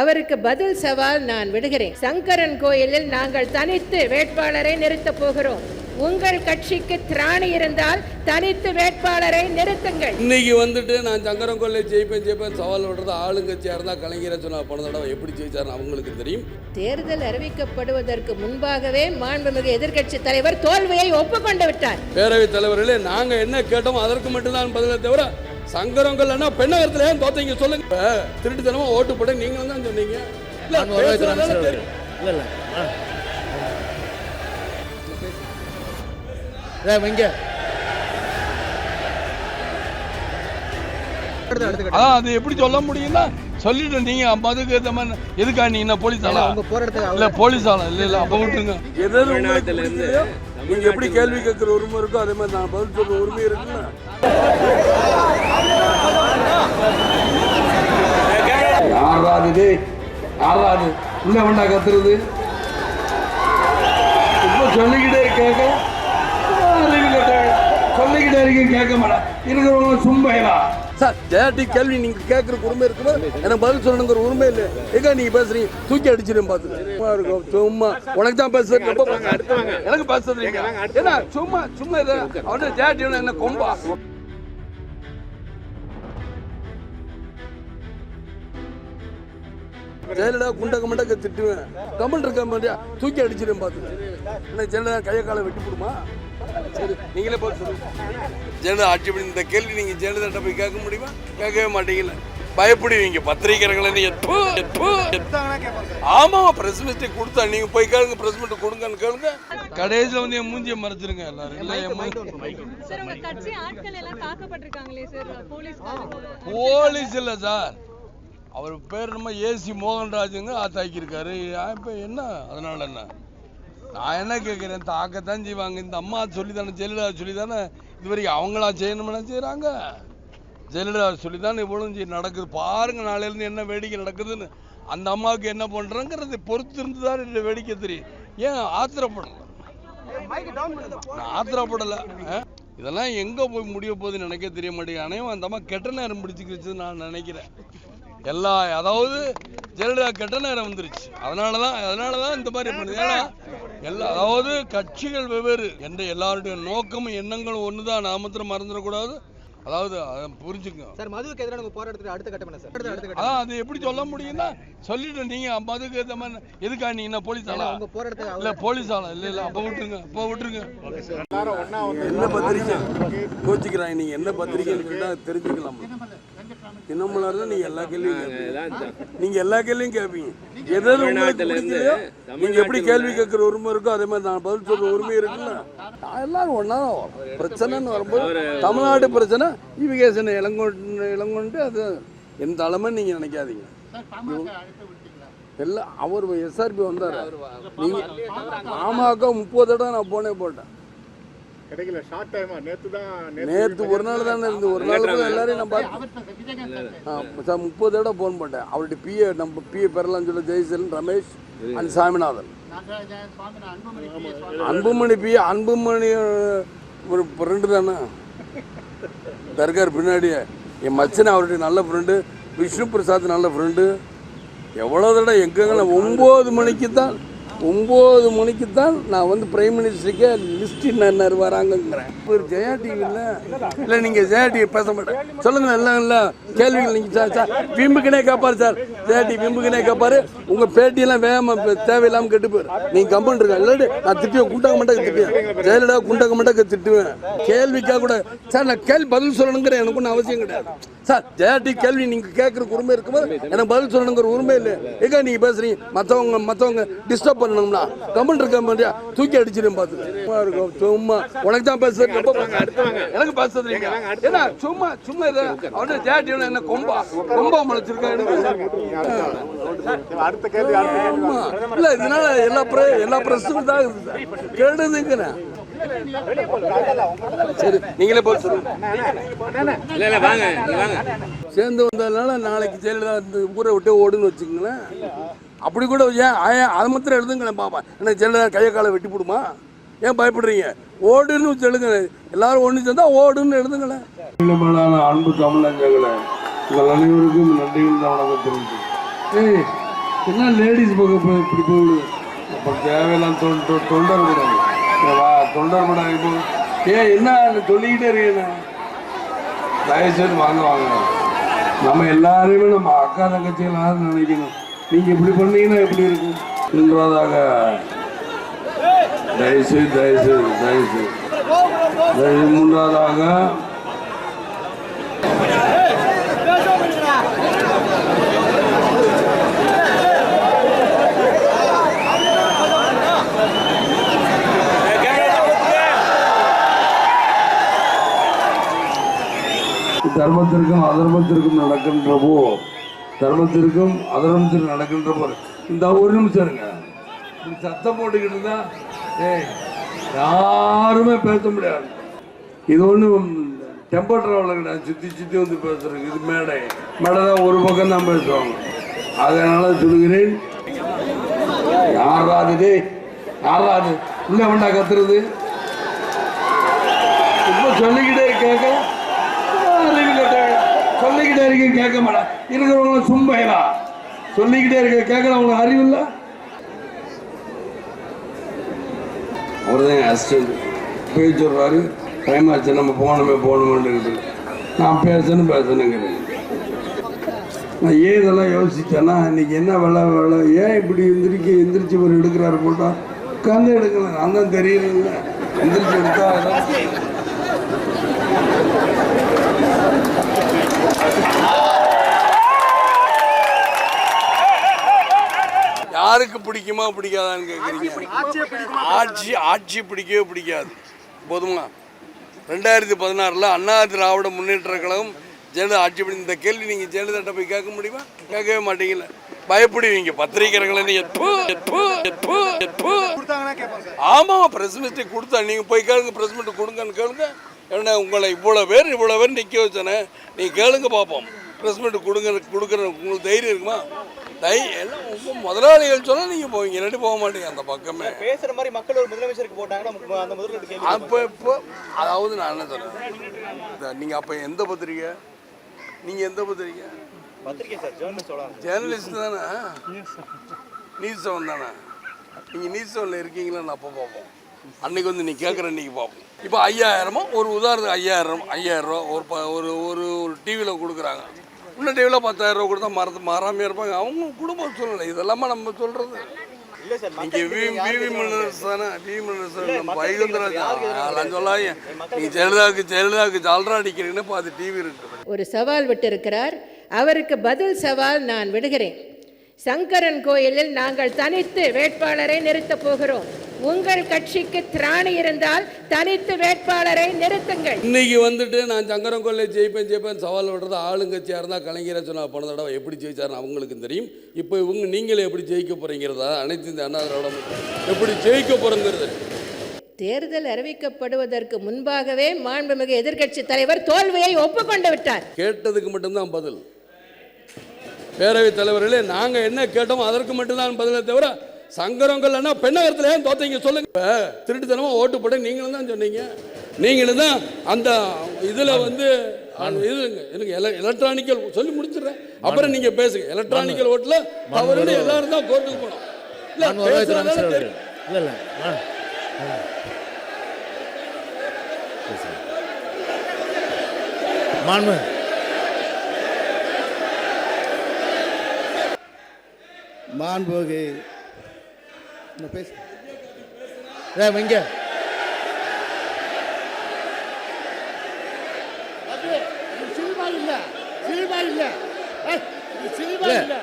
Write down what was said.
அவருக்கு பதில் சவால் நான் விடுகிறேன். சங்கரன் கோயிலில் நாங்கள் தனித்து வேட்பாளரை நிறுத்தப் போகிறோம். உங்கள் கட்சிக்கு திராணி இருந்தால் தனித்து வேட்பாளரை நிறுத்துங்கள். இன்னைக்கு வந்துட்டு நான் சங்கரம் கொள்ளை ஜெயிப்பேன் ஜெயிப்பேன் சவால் விடுறது ஆளுங்கட்சியாக இருந்தால் கலைஞரை சொன்ன போன தடவை எப்படி ஜெயிச்சாருன்னு அவங்களுக்கு தெரியும். தேர்தல் அறிவிக்கப்படுவதற்கு முன்பாகவே மாண்புமிகு எதிர்க்கட்சி தலைவர் தோல்வியை ஒப்புக்கொண்டு விட்டார். பேரவைத் தலைவர்களே நாங்கள் என்ன கேட்டோமோ அதற்கு மட்டும்தான் பதிலை தவிர சங்கரம் கொள்ளைன்னா பெண்ணகத்தில் ஏன் தோத்தீங்க? சொல்லுங்க. திருட்டுத்தனமா ஓட்டு போட நீங்களும் தான் சொன்னீங்க. இல்ல, நாங்க அதான் அது எப்படி சொல்ல முடியும்னா சொல்லிட்டு நீங்க அதுக்கு ஏற்ற மாதிரி எதுக்கா நீ என்ன போலீஸ் ஆளா இல்ல போலீஸ் ஆளா இல்ல இல்ல அப்ப விட்டுருங்க. எது உங்களுக்கு பிடிக்கலையோ நீங்க எப்படி கேள்வி கேட்கிற உரிமை இருக்கோ அதே மாதிரி நான் பதில் சொல்ற உரிமை இருக்குல்ல யாராது இது யாராது உள்ள வேண்டா கத்துறது. இப்ப சொல்லிக்கிட்டே கேட்க. சொல்லிக்கிட்டே இருக்கீங்க கேட்க மாட்டேன் இருக்கிறவங்க சும்மையா சார் ஜேடி கேள்வி நீங்க கேட்கற உரிமை இருக்கும்போது எனக்கு பதில் சொல்லணுங்கிற உரிமை இல்லை. எங்க நீங்க பேசுறீங்க? தூக்கி அடிச்சிடும் பார்த்து சும்மா இருக்கும் சும்மா. உனக்கு தான் பேசுறது. ரொம்ப எனக்கு பேசுறது இல்லைங்க. என்ன சும்மா சும்மா இதை அவன் ஜேடி என்ன கொம்பா? ஜெயலலிதா குண்டக்க மண்டக்க திட்டுவேன். கமல் இருக்க மாதிரியா? தூக்கி அடிச்சிடும் பார்த்து. என்ன ஜெயலலிதா கையை காலை வெட்டி போடுமா? சரி நீங்களே போய் சொல்லுங்க. ஜெயலலிதா ஆட்சி பண்ணி இந்த கேள்வி நீங்க ஜெயலலிதா போய் கேட்க முடியுமா? கேட்கவே மாட்டீங்கல்ல. பயப்படுவீங்க பத்திரிகைகளை நீங்க ப்பு, ப்பு. ஆமா பிரஸ் மீட் கொடுத்தா நீங்க போய் கேளுங்க பிரஸ் மீட் கொடுங்கன்னு கேளுங்க. கடைசியில் வந்து என் மூஞ்சியை மறைச்சிருங்க எல்லாரும். இல்லை என் மூஞ்சி சார் உங்க கட்சி ஆட்கள் எல்லாம் தாக்கப்பட்டிருக்காங்களே சார் போலீஸ்காரங்க? போலீஸ் இல்லை சார். அவர் பேர் நம்ம ஏசி மோகன்ராஜுங்க தாக்கியிருக்காரு. இப்போ என்ன? அதனால என்ன? நான் என்ன கேட்குறேன் தாக்கத்தான் செய்வாங்க. இந்த அம்மா சொல்லி தானே ஜெயலலிதா சொல்லி தானே இது வரைக்கும் அவங்களா செய்யணும்னா செய்கிறாங்க ஜெயலலிதா சொல்லி தானே இவ்வளவு செய்ய நடக்குது. பாருங்க நாளையிலேருந்து என்ன வேடிக்கை நடக்குதுன்னு. அந்த அம்மாவுக்கு என்ன பண்ணுறோங்கிறது பொறுத்து இருந்து தான் இந்த வேடிக்கை தெரியும். ஏன் ஆத்திரப்படலை? நான் ஆத்திரப்படலை. இதெல்லாம் எங்கே போய் முடிய போகுதுன்னு நினைக்க தெரிய மாட்டேங்குது. அனைவன் அந்த அம்மா கெட்ட நேரம் பிடிச்சிக்கிச்சு நான் நினைக்கிறேன். எல்லா அதாவது ஜெயலலிதா கெட்ட நேரம் வந்துருச்சு. அதனால தான் அதனால தான் இந்த மாதிரி பண்ணுது. ஏன்னா எல்லா அதாவது கட்சிகள் வெவ்வேறு. என்ற எல்லாருடைய நோக்கமும் எண்ணங்களும் ஒன்று தான் நான் மாத்திரம் மறந்துடக்கூடாது. அதாவது அதை புரிஞ்சுக்கங்க. சார் மதுவுக்கு எதிரான உங்க போராட்டத்துக்கு அடுத்த கட்டம் என்ன சார்? அடுத்த அடுத்த கட்டம் அதான் அது எப்படி சொல்ல முடியும்னா சொல்லிட்டு நீங்க. அப்ப அதுக்கு ஏற்ற மாதிரி எதுக்கா நீ என்ன போலீஸ் ஆளா? உங்க போராட்டத்துக்கு இல்ல போலீஸ் ஆளா? இல்ல இல்ல அப்ப விட்டுருங்க அப்ப விட்டுருங்க. என்ன பத்திரிக்கை? கோச்சிக்கிறாங்க. நீங்க என்ன பத்திரிக்கைன்னு கேட்டா தெரிஞ்சுக்கலாம் தினமலர் தான் நீங்க எல்லா கேள்வியும். நீங்க எல்லா கேள்வியும் கேட்பீங்க எது நீங்க எப்படி கேள்வி கேட்கிற உரிமை இருக்கோ அதே மாதிரி நான் பதில் சொல்ற உரிமை இருக்குல்ல எல்லாரும் ஒன்னா பிரச்சனைன்னு வரும்போது தமிழ்நாடு பிரச்சனை இவிகேசன் இளங்கொண்டு இளங்கொண்டு அது எந்த அளமே நீங்க நினைக்காதீங்க. எல்லாம் அவர் எஸ்ஆர்பி வந்தார்? நீங்க பாமக முப்பது தடவை நான் போனே போட்டேன். கிடைக்கல. ஷார்ட் டைமா நேத்து தான் நேத்து ஒரு நாள் தானே இருந்து ஒரு நாள் கூட எல்லாரையும் நான் பார்த்து ஆ, சார் முப்பது தடவை ஃபோன் பண்ணேன். அவருடைய பிஏ நம்ம பிஏ பெறலாம்னு சொல்லி ஜெயசீலன் ரமேஷ் அண்ட் சாமிநாதன். அன்புமணி பிஏ அன்புமணி ஒரு ஃப்ரெண்டு தானே? தர்கார் பின்னாடியே. என் மச்சனை அவருடைய நல்ல ஃப்ரெண்டு விஷ்ணு பிரசாத் நல்ல ஃப்ரெண்டு எவ்வளோ தடவை எங்கெங்கெல்லாம் ஒம்பது மணிக்கு தான் ஒம்பது மணிக்கு தான் நான் வந்து பிரைம் மினிஸ்டருக்கே லிஸ்ட் என்ன வராங்கங்கிறேன். ஒரு ஜெயா டிவியில் இல்லை நீங்கள் ஜெயா டிவி பேச மாட்டேன். சொல்லுங்கள் எல்லாம் இல்லை. கேள்விகள் நீங்கள் சார் சார் விம்புக்குனே கேட்பாரு சார். ஜெயா டிவி விம்புக்குனே கேட்பாரு உங்கள் பேட்டியெல்லாம் வேகமாக தேவையில்லாமல் கெட்டு போயிரு நீங்கள் கம்பன் இருக்கா? இல்லாட்டி நான் திட்டுவேன் குண்டக மண்டக்க திட்டுவேன். ஜெயலலிதா குண்டக மண்டக்க திட்டுவேன். கேள்விக்காக கூட சார் நான் கேள்வி பதில் சொல்லணுங்கிற எனக்கு ஒன்றும் அவசியம் கிடையாது. சார் ஜெயாட்டி கேள்வி நீங்கள் கேட்குற உரிமை இருக்கும்போது எனக்கு பதில் சொல்லணுங்கிற உரிமை இல்லை எங்க நீங்கள் பேசுறீங்க? மற்றவங்க மற்றவங்க டிஸ்டர்ப் பண்ணணும்னா கமெண்ட் இருக்க மாதிரியா தூக்கி அடிச்சிடும் பார்த்து. சும்மா இருக்கும். சும்மா. உனக்கு தான் பேசுறது. ரொம்ப எனக்கு பேசுறது ஏன்னா சும்மா சும்மா இதை அவனே ஜெயாட்டி என்ன கொம்பா? கொம்பா முளைச்சிருக்கா எனக்கு. இல்ல இதனால எல்லா பிர எல்லா பிரச்சனையும் தான் இருக்குது. கெடுதுங்கண்ணே. சரி. நீங்களே போய் சொல்லுங்க. வாங்க சேர்ந்து வந்ததுனால நாளைக்கு ஜெயலலிதா ஊரை விட்டு ஓடுன்னு வச்சுக்கோங்களேன். அப்படி கூட ஏன் ஏன் அதை மாத்திரம் எழுதுங்களேன் பாப்பா. என்ன ஜெயலலிதா கையை காலை வெட்டி போடுமா? ஏன் பயப்படுறீங்க? ஓடுன்னு சொல்லுங்க எல்லாரும் ஒன்று சேர்ந்தா ஓடுன்னு எழுதுங்களேன். அன்பு தமிழஞ்சங்களே உங்கள் அனைவருக்கும் நன்றிகள் வணக்கம் தெரிவித்து. ஏய் என்ன லேடிஸ் பக்கம் இப்படி போகுது? அப்போ தேவையெல்லாம் தொண்டர் கூடாது வா தொண்டர் கூடாது இப்போ ஏன் என்ன சொல்லிக்கிட்டே இருக்கேன் தயவுசெய்து வாங்க வாங்க. நம்ம எல்லாரையுமே நம்ம அக்கா தங்கச்சிகளாக நினைக்கணும். நீங்கள் இப்படி பண்ணீங்கன்னா எப்படி இருக்கும்? என்பதாக தயவுசெய்து தயவுசெய்து தயவுசெய்து தயவு மூன்றாவதாக தர்மத்திற்கும் அதர்மத்திற்கும் நடக்கின்ற போ தர்மத்திற்கும் அதர்மத்திற்கும் நடக்கின்ற போது இந்த ஒரு நிமிஷம் இருங்க. இப்படி சத்தம் போட்டுக்கிட்டு இருந்தா ஏய் யாருமே பேச முடியாது. இது ஒன்றும் டெம்பர் ட்ராவலர் கிடையாது சுற்றி சுற்றி வந்து பேசுறது இது மேடை. மேடை தான் ஒரு பக்கம் தான் பேசுவாங்க. அதனால சொல்கிறேன் யாராது டேய் யாராது உள்ள வேண்டாம் கத்துறது? இப்போ சொல்லிக்கிட்டே கேட்க இருக்க கேட்க மாட்டேன் இருக்கிறவங்க சும்பைகளா சொல்லிக்கிட்டே இருக்க கேட்கல அவங்களுக்கு அறிவு இல்லை. அவர் தான் அசிஸ்டன்ட் போய் சொல்கிறாரு டைம் ஆச்சு நம்ம போகணுமே போகணுமென்ட்டு நான் பேசணும் பேசணுங்கிறேன் நான் ஏன் இதெல்லாம் யோசிச்சேன்னா இன்னைக்கு என்ன வேலை வேலை ஏன் இப்படி எந்திரிக்க எந்திரிச்சு ஒரு எடுக்கிறாரு போட்டா? உட்காந்து எடுக்கல நான் தான் தெரியல எந்திரிச்சு எடுத்தா அதான் யாருக்கு பிடிக்குமா பிடிக்காதான்னு கேட்குறீங்க ஆட்சி ஆட்சி பிடிக்கவே பிடிக்காது. போதுமா? ரெண்டாயிரத்தி பதினாறில் அண்ணா திராவிட முன்னேற்ற கழகம் ஜெயலலிதா ஆட்சி பண்ணி இந்த கேள்வி நீங்கள் ஜெயலலிதாட்ட போய் கேட்க முடியுமா? கேட்கவே மாட்டீங்கல்ல. பயப்படுவீங்க பத்திரிகைகளை நீங்கள் ஆமாம் ப்ரெஸ் மீட்டை கொடுத்தா நீங்கள் போய் கேளுங்க ப்ரெஸ் மீட் கொடுங்கன்னு கேளுங்க. என்ன உங்களை இவ்வளோ பேர் இவ்வளோ பேர் நிற்க வச்சேனே. நீங்கள் கேளுங்க பார்ப்போம். ப்ரெஸ் மீட் கொடுங்க கொடுக்குற உங்களுக்கு தைரியம் இருக்குமா? தை எல்லாம் உங்கள் முதலாளிகள் சொன்னால் நீங்கள் போவீங்க இல்லாட்டி போக மாட்டீங்க அந்த பக்கமே. பேசுற மாதிரி மக்கள் ஒரு முதலமைச்சருக்கு போட்டாங்கன்னா அந்த கேள்வி அப்போ இப்போ அதாவது நான் என்ன சொல்கிறேன் நீங்கள் அப்போ எந்த பத்திரிக்கை? நீங்கள் எந்த பத்திரிக்கை? பத்திரிகை சார் ஜேர்னலிஸ்ட் தானே? நியூஸ் செவன் தானே? நீங்கள் நியூஸ் செவனில் இருக்கீங்களான்னு அப்போ பார்ப்போம். அன்னைக்கு வந்து நீ கேட்குற அன்னைக்கு பார்ப்போம். இப்போ ஐயாயிரமோ ஒரு உதாரணத்துக்கு ஐயாயிரம் ஐயாயிரம் ரூபா ஒரு ப ஒரு ஒரு ஒரு டிவியில் கொடுக்குறாங்க. இன்னும் டிவியில் பத்தாயிரம் ரூபா கொடுத்தா மறந்து மாறாமே இருப்பாங்க. அவங்க குடும்ப சூழ்நிலை இதெல்லாமா நம்ம சார் நீங்கள் வி விவி மினரல்ஸ் தானே விவி மினரல்ஸ் நம்ம வைகுந்தராஜ் அதெல்லாம் சொல்லாங்க நீங்கள் ஜெயலலிதாவுக்கு ஜெயலலிதாவுக்கு ஜால்ரா அடிக்கிறீங்கன்னு பார்த்து டிவி ஒரு சவால் விட்டிருக்கிறார். அவருக்கு பதில் சவால் நான் விடுகிறேன். சங்கரன் கோயிலில் நாங்கள் தனித்து வேட்பாளரை நிறுத்தப் போகிறோம். உங்கள் கட்சிக்கு திராணி இருந்தால் தனித்து வேட்பாளரை நிறுத்துங்கள். இன்னைக்கு வந்துட்டு நான் சங்கரன் கொள்ளை ஜெயிப்பேன் ஜெயிப்பேன் சவால் விடுறது ஆளுங்கட்சியாக இருந்தால் கலைஞரை சொன்ன போன தடவை எப்படி ஜெயிச்சாருன்னு அவங்களுக்கும் தெரியும். இப்போ இவங்க நீங்களே எப்படி ஜெயிக்க போறீங்கிறதா அனைத்து இந்த அண்ணா திராவிட முன்னேற்ற கழகம் எப்படி ஜெயிக்க போகிறோங்கிறது தேர்தல் அறிவிக்கப்படுவதற்கு முன்பாகவே மாண்புமிகு எதிர்க்கட்சி தலைவர் தோல்வியை ஒப்புக்கொண்டு விட்டார். கேட்டதுக்கு மட்டும்தான் பதில். பேரவைத் தலைவர்களே நாங்கள் என்ன கேட்டோமோ அதற்கு மட்டும்தான் பதிலை தவிர சங்கரங்கள்னா பெண்ணகரத்தில் ஏன் தோத்தீங்க சொல்லுங்க திருட்டுத்தனமாக ஓட்டு போட நீங்களும் தான் சொன்னீங்க. நீங்களும் தான் அந்த இதில் வந்து இதுங்க எனக்கு எல எலக்ட்ரானிக்கல் சொல்லி முடிச்சிடுறேன். அப்புறம் நீங்கள் பேசுங்க. எலக்ட்ரானிக்கல் ஓட்டில் தவறுன்னு எல்லாரும் தான் கோர்ட்டுக்கு போனோம். இல்லை. இல்லை இல்லை. மாண்பு. மாண்புகை நான் பேச. ஏ இங்க. சினிமா இல்ல. சினிமா இல்ல. சினிமா இல்ல.